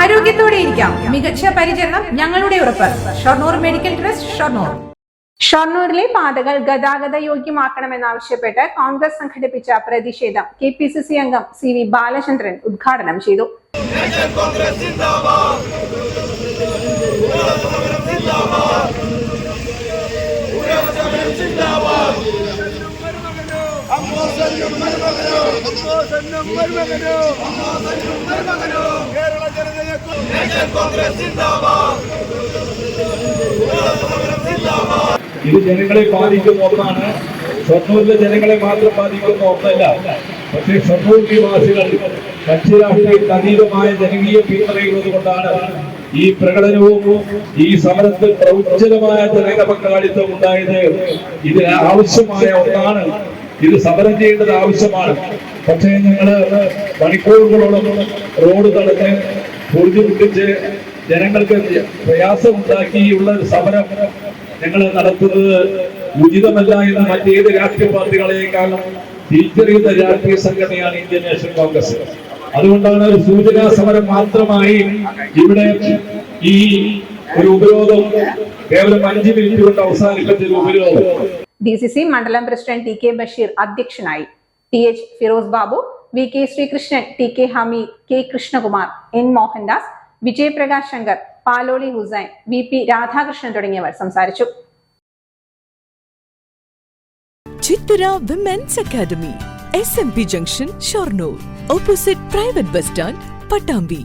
ആരോഗ്യത്തോടെ ഇരിക്കാം. മികച്ച പരിചരണം ഞങ്ങളുടെ ഉറപ്പ്. Shoranur medical trust Shoranur. ഷൊർണൂരിലെ പാതകൾ ഗതാഗത യോഗ്യമാക്കണമെന്നാവശ്യപ്പെട്ട് കോൺഗ്രസ് സംഘടിപ്പിച്ച പ്രതിഷേധം കെ പി സി സി അംഗം സി വി ബാലചന്ദ്രൻ ഉദ്ഘാടനം ചെയ്തു. കേരള ജനതയെ ഇത് ജനങ്ങളെ ബാധിക്കുന്ന ഒന്നാണ്. ഷൊർണൂരിലെ ജനങ്ങളെ മാത്രം ബാധിക്കുന്ന ഒന്നല്ല. പക്ഷേ ഷൊർണൂർ നിവാസികൾ കക്ഷി രാഷ്ട്രീയത്തിന് അതീതമായ ജനകീയ പിന്തുണയുള്ളത് കൊണ്ടാണ് ഈ പ്രകടനവും ഈ സമരത്തിൽ പ്രൗജ്ജലമായ ജനക പങ്കാളിത്തം ഉണ്ടായത്. ഇതിന് ആവശ്യമായ ഒന്നാണ്. ഇത് സമരം ചെയ്യേണ്ടത് ആവശ്യമാണ്. പക്ഷേ ഞങ്ങൾ മണിക്കൂറുകളോളം റോഡ് തടഞ്ഞ് പൊറുതിമുട്ടിച്ച് ജനങ്ങൾക്ക് പ്രയാസമുണ്ടാക്കിയുള്ള ഒരു സമരം ഞങ്ങൾ നടത്തുന്നത് ഉചിതമല്ല എന്ന് മറ്റേത് രാഷ്ട്രീയ പാർട്ടികളെക്കാളും തിരിച്ചറിയുന്ന രാഷ്ട്രീയ സംഘടനയാണ് ഇന്ത്യൻ നാഷണൽ കോൺഗ്രസ്. അതുകൊണ്ടാണ് ഒരു സൂചനാ സമരം മാത്രമായി ഇവിടെ ഈ ഒരു ഉപരോധം കേവലം അഞ്ച് മിനിറ്റ് കൊണ്ട് അവസാനിപ്പിച്ച ഒരു ഉപരോധം. ഡി സി സി മണ്ഡലം പ്രസിഡന്റ് ടി കെ ബഷീർ അധ്യക്ഷനായി. T H Firoz Babu V K Sreekrishnan T K Hameed K Krishnakumar N Mohandas Vijayaprakash Shankar Paloli Hussain V P Radhakrishnan തുടങ്ങിയവർ സംസാരിച്ചു. Chithara women's academy S M P junction Shoranur opposite private bus stand Pattambi